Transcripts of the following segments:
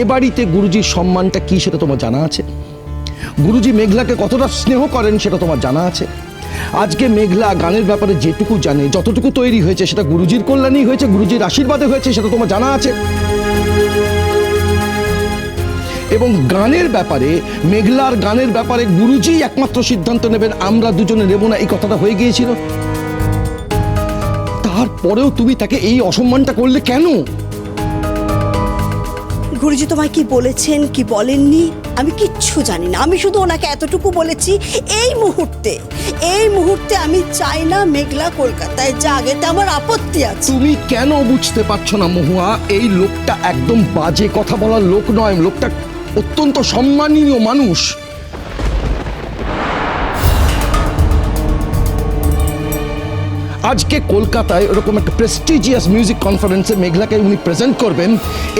এ বাড়িতে গুরুজির সম্মানটা কি সেটা তোমার জানা আছে? গুরুজি মেঘলাকে কতটা স্নেহ করেন সেটা তোমার জানা আছে? আজকে মেঘলা গানের ব্যাপারে যেটুকু জানে, যতটুকু তৈরি হয়েছে সেটা গুরুজির কল্যাণেই হয়েছে, গুরুজির আশীর্বাদে হয়েছে সেটা তোমার জানা আছে? এবং গানের ব্যাপারে, মেঘলার গানের ব্যাপারে গুরুজি একমাত্র সিদ্ধান্ত নেবেন, আমরা দুজনে নেব না, এই কথাটা হয়ে গিয়েছিল। তারপরেও তুমি তাকে এই অসম্মানটা করলে কেন? গুরুজি তোমায় কি বলেছেন, কি বলেননি? আমি কিচ্ছু জানি না। আমি শুধু ওনাকে এতটুকু বলেছি, এই মুহূর্তে এই মুহূর্তে আমি চাই না মেঘলা কলকাতায় যাক, এতে আমার আপত্তি আছে। তুমি কেন বুঝতে পারছ না মহুয়া? এই লোকটা একদম বাজে কথা বলার লোক নয়। লোকটা অত্যন্ত সম্মানীয় মানুষ। আজকে কলকাতায় এরকম একটা প্রেস্টিজিয়াস মিউজিক কনফারেন্সে মেঘলাকে উনি প্রেজেন্ট করবেন।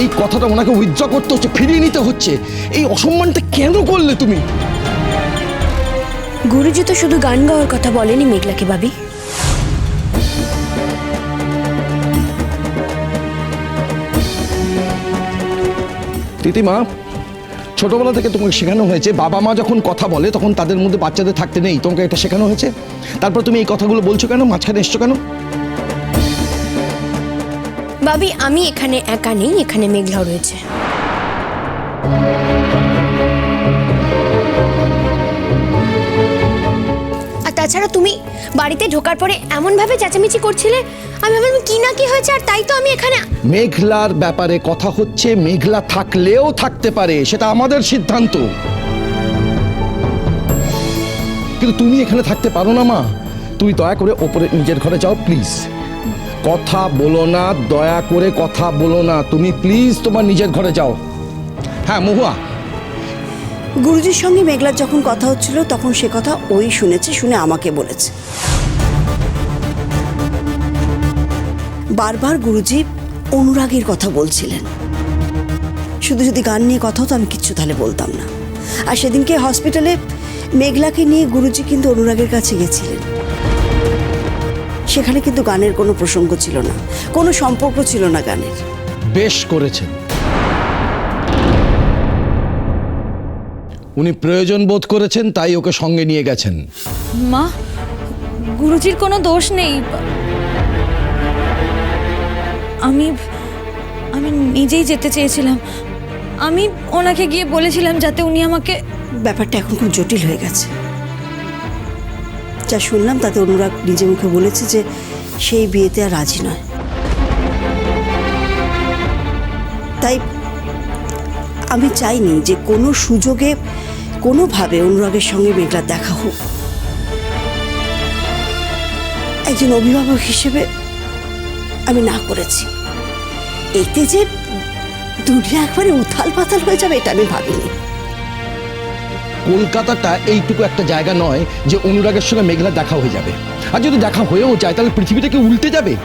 এই কথাটা ওনাকে উইথড্র করতে হচ্ছে ফিরিয়ে নিতে হচ্ছে। এই অসম্মানটা কেন করলে তুমি? গুরুজি তো শুধু গান গাওয়ার কথা বলেনি মেঘলাকে ভাবি। তিতিমা ছোটবেলা থেকে তোমাকে শেখানো হয়েছে, বাবা মা যখন কথা বলে তখন তাদের মধ্যে বাচ্চাদের থাকতে নেই, তোমাকে এটা শেখানো হয়েছে? তারপর তুমি এই কথাগুলো বলছো কেন? মাঝখানে এসছো কেন? বাবি আমি এখানে একা নেই, এখানে মেঘলা রয়েছে। তাছাড়া তুমি বাড়িতে ঢোকার পরে এমন ভাবে চেঁচামেচি করছিলে, আমি ভাবলাম কি না কি হয়েছে আর তাই তো আমি এখানে মেঘলার ব্যাপারে কথা হচ্ছে, মেঘলা থাকলেও থাকতে পারে, সেটা আমাদের সিদ্ধান্ত। কিন্তু তুমি এখানে থাকতে পারো না, মা। তুমি দয়া করে ওপরে নিজের ঘরে যাও প্লিজ কথা বলো না, দয়া করে কথা বলো না। তুমি প্লিজ তোমার নিজের ঘরে যাও। হ্যাঁ মহুয়া। গুরুজির সঙ্গে মেঘলার যখন কথা হচ্ছিল, তখন সে কথা ওই শুনেছে, শুনে আমাকে বলেছে। বারবার গুরুজি অনুরাগের কথা বলছিলেন। শুধু যদি গান নিয়ে কথা হতো, আমি কিচ্ছু তাহলে বলতাম না। আর সেদিনকে হসপিটালে মেঘলাকে নিয়ে গুরুজি কিন্তু অনুরাগের কাছে গেছিলেন। সেখানে কিন্তু গানের কোনো প্রসঙ্গ ছিল না, কোনো সম্পর্ক ছিল না গানের। বেশ করেছেন। উনি প্রয়োজন বোধ করেছেন তাই ওকে সঙ্গে নিয়ে গেছেন। মা গুরুজির কোনো দোষ নেই। আমি আমি নিজেই যেতে চেয়েছিলাম। আমি ওনাকে গিয়ে বলেছিলাম যাতে উনি আমাকে ব্যাপারটা এখন খুব জটিল হয়ে গেছে। যা শুনলাম তাতে অনুরাগ নিজে মুখে বলেছে যে সেই বিয়েতে আর রাজি নয়। তাই আমি চাইনি যে কোনো সুযোগে, কোনোভাবে অনুরাগের সঙ্গে মেঘলার দেখা হোক। একজন অভিভাবক হিসেবে আমি না করেছি। এতে যে দুনিয়া একবারে উথাল পাতাল হয়ে যাবে এটা আমি ভাবিনি। কলকাতাটা এইটুকু একটা জায়গা নয় যে অনুরাগের সঙ্গে মেঘলা দেখা হয়ে যাবে। আর যদি দেখা হয়েও যায়, তাহলে পৃথিবীটা কি উল্টে যাবে?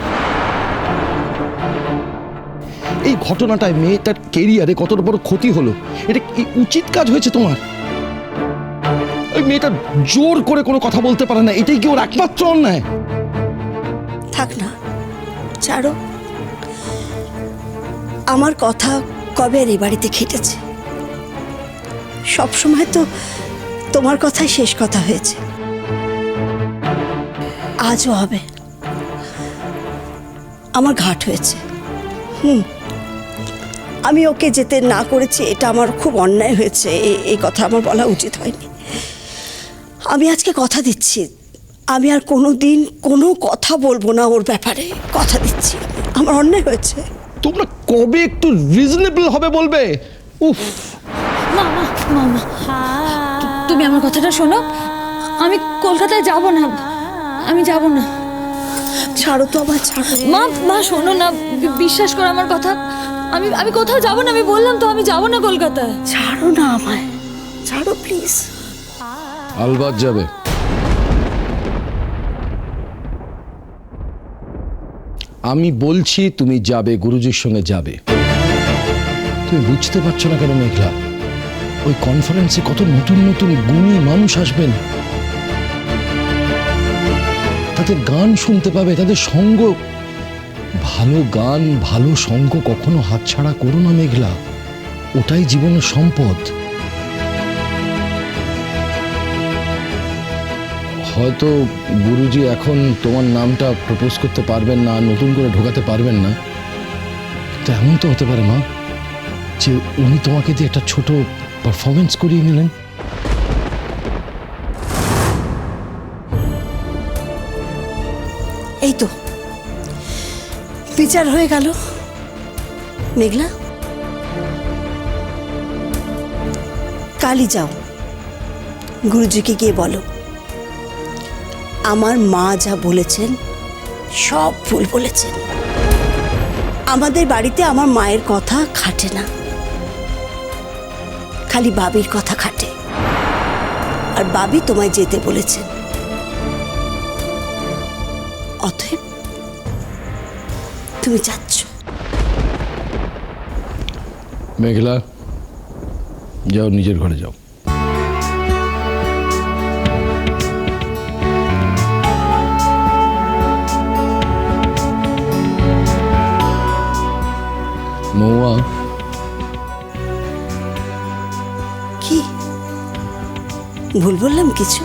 এই ঘটনাটায় মেয়েটার কেরিয়ারে কতটা বড় ক্ষতি হলো? এটা কি উচিত কাজ হয়েছে তোমার? ওই মেয়েটা জোর করে কোনো কথা বলতে পারে না, এটাই কি ওর একমাত্র অন্যায়? থাক না, ছাড়ো। আমার কথা কবে আর এই বাড়িতে খেটেছে সবসময় তো তোমার কথাই শেষ কথা হয়েছে। আজও হবে। আমার ঘাট হয়েছে। হুম। আমি ওকে যেতে না করেছি এটা আমার খুব অন্যায় হয়েছে। এই কথা আমার বলা উচিত হয়নি। আমি আজকে কথা দিচ্ছি। আমি আর কোনো দিন কোনো কথা বলব না ওর ব্যাপারে। কথা দিচ্ছি। আমার অন্যায় হয়েছে। তোমরা কবে একটু রিজনেবল হবে বলবে? উফ। তুমি আমার কথাটা শোনো। আমি কলকাতায় যাব না। আমি যাব না। ছাড়ো তো আবার ছাড়ো। মা মা শোনো না। বিশ্বাস করো আমার কথা। আমি আমি কোথাও যাব না আমি বললাম তো আমি যাব না কলকাতায়। ছাড়ো না আমায়। ছাড়ো প্লিজ আলবাদ যাবে। আমি বলছি তুমি যাবে গুরুজির সঙ্গে যাবে। তুমি বুঝতে পারছ না কেন মেঘলা? ওই কনফারেন্সে কত নতুন নতুন গুণী মানুষ আসবেন। তাদের গান শুনতে পাবে তাদের সঙ্গ ভালো গান, ভালো সঙ্গ কখনো হাতছাড়া করো না মেঘলা। ওটাই জীবনের সম্পদ। হয়তো গুরুজি এখন তোমার নামটা প্রপোজ করতে পারবেন না, নতুন করে ঢোকাতে পারবেন না। তো এমন তো হতে পারে, মা, যে উনি তোমাকে দিয়ে একটা ছোট পারফরমেন্স করিয়ে নিলেন। বিচার হয়ে গেল। মেঘলা? কালই যাও। গুরুজিকে গিয়ে বলো। আমার মা যা বলেছেন, সব ভুল বলেছেন। আমাদের বাড়িতে আমার মায়ের কথা খাটে না। খালি বাবির কথা খাটে। আর বাবি তোমায় যেতে বলেছেন। অতএব তুমি যাচ্ছ। মেঘলা যাও নিজের ঘরে যাও। মৌয়া কি? ভুল বললাম কিছু?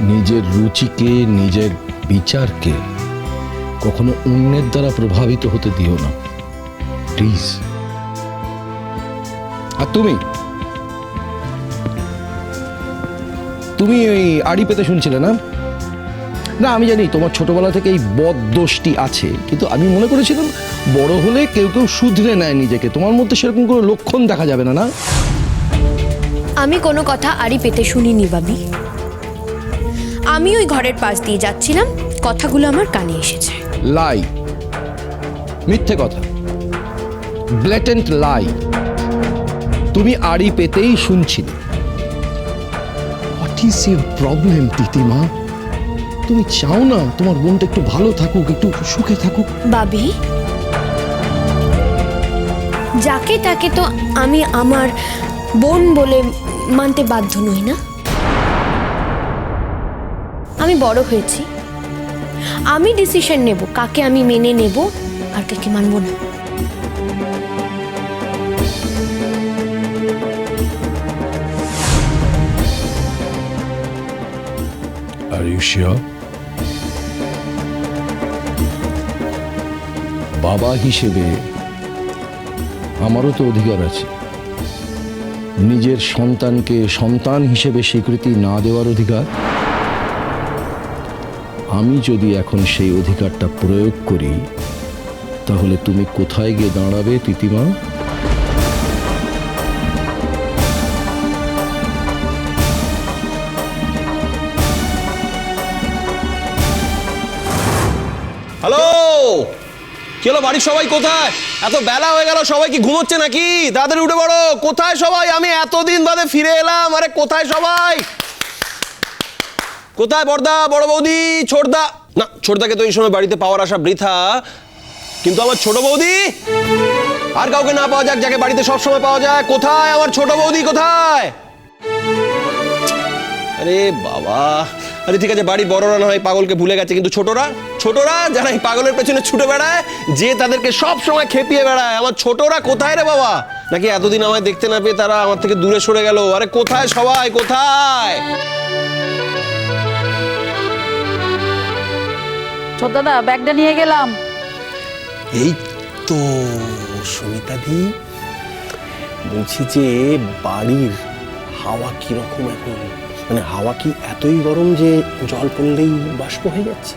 নিজের রুচিকে নিজের বিচারকে কখনো অন্যের দ্বারা প্রভাবিত হতে দিও না। প্লিজ আর তুমি? তুমি ওই আড়ি পেতে শুনছিলে না? না, আমি জানি তোমার ছোটবেলা থেকে এই বদ দোষটি আছে, কিন্তু আমি মনে করেছিলাম বড় হলে কেউ কেউ শুধরে নেয় নিজেকে। তোমার মধ্যে সেরকম কোনো লক্ষণ দেখা যাবে না না? আমি কোনো কথা আড়ি পেতে শুনিনি, বাবি। আমি ওই ঘরের পাশ দিয়ে যাচ্ছিলাম, কথাগুলো আমার কানে এসেছে। লাই মিথ্যে কথা। ব্ল্যাটেন্ট লাই তুমি আড়ি পেতেই শুনছিলে। What is your problem Titima তুমি চাও না তোমার বোনটা একটু ভালো থাকুক, একটু সুখে থাকুক? বাবি, যাকে তাকে তো আমি আমার বোন বলে মানতে বাধ্য নই না? আমি বড় হয়েছি। আমি ডিসিশন নেব, কাকে আমি মেনে নেব আর কাকে মানব না। বাবা হিসেবে আমারও তো অধিকার আছে। নিজের সন্তানকে সন্তান হিসেবে স্বীকৃতি না দেওয়ার অধিকার? আমি যদি এখন সেই অধিকারটা প্রয়োগ করি, তাহলে তুমি কোথায় গিয়ে দাঁড়াবে, তিতিমা? হ্যালো! কি হলো, বাড়ির সবাই কোথায়? এত বেলা হয়ে গেল, সবাই কি ঘুমোচ্ছে নাকি? তাড়াতাড়ি উঠে পড়ো। কোথায় সবাই? আমি এতদিন বাদে ফিরে এলাম। আরে, কোথায় সবাই? কোথায় বড়দা? বড় বৌদি, ছোটদা? না, ছোটদাকে তো এই সময় বাড়িতে পাওয়ার আসা বৃথা। কিন্তু আমার ছোট বৌদি? আর কাউকে না পাওয়া যাক, যাকে বাড়িতে সব সময় পাওয়া যায়। কোথায় আমার ছোট বৌদি, কোথায়? আরে বাবা। আরে ঠিক আছে বাড়ির বড়রা না হয় পাগলকে ভুলে গেছে, কিন্তু ছোটরা? ছোটরা যারা এই পাগলের পেছনে ছুটে বেড়ায়, যে তাদেরকে সব সময় খেপিয়ে বেড়ায়। আমার ছোটরা কোথায় রে বাবা? নাকি এতদিন আমায় দেখতে না পেয়ে তারা আমার থেকে দূরে সরে গেল? আরে কোথায় সবাই? কোথায়? ছোট দাদা ব্যাগটা নিয়ে গেলাম। এই তো সুমিতা দি বলছি যে বাড়ির হাওয়া কীরকম এখন? মানে হাওয়া কি এতই গরম যে জল পড়লেই বাষ্প হয়ে যাচ্ছে?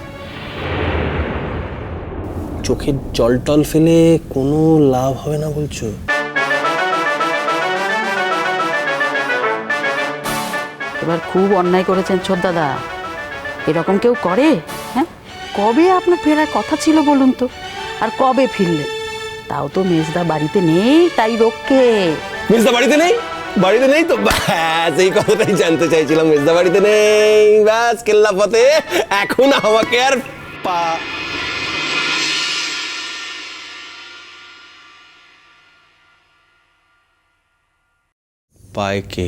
চোখের জল টল ফেলে কোনো লাভ হবে না বলছো? এবার খুব অন্যায় করেছেন ছোট দাদা। এরকম কেউ করে? কবে আপনার ফেরার কথা ছিল বলুন তো? আর কবে ফিরলেন তাও তো মেজদা বাড়িতে নেই, তাই রক্ষে। মেজদা বাড়িতে নেই? বাড়িতে নেই তো? ব্যাস, এই কথাটাই জানতে চাইছিলাম, মেজদা বাড়িতে নেই। ব্যাস, কেল্লা পথে এখন আমাকে আর পা পায় কে?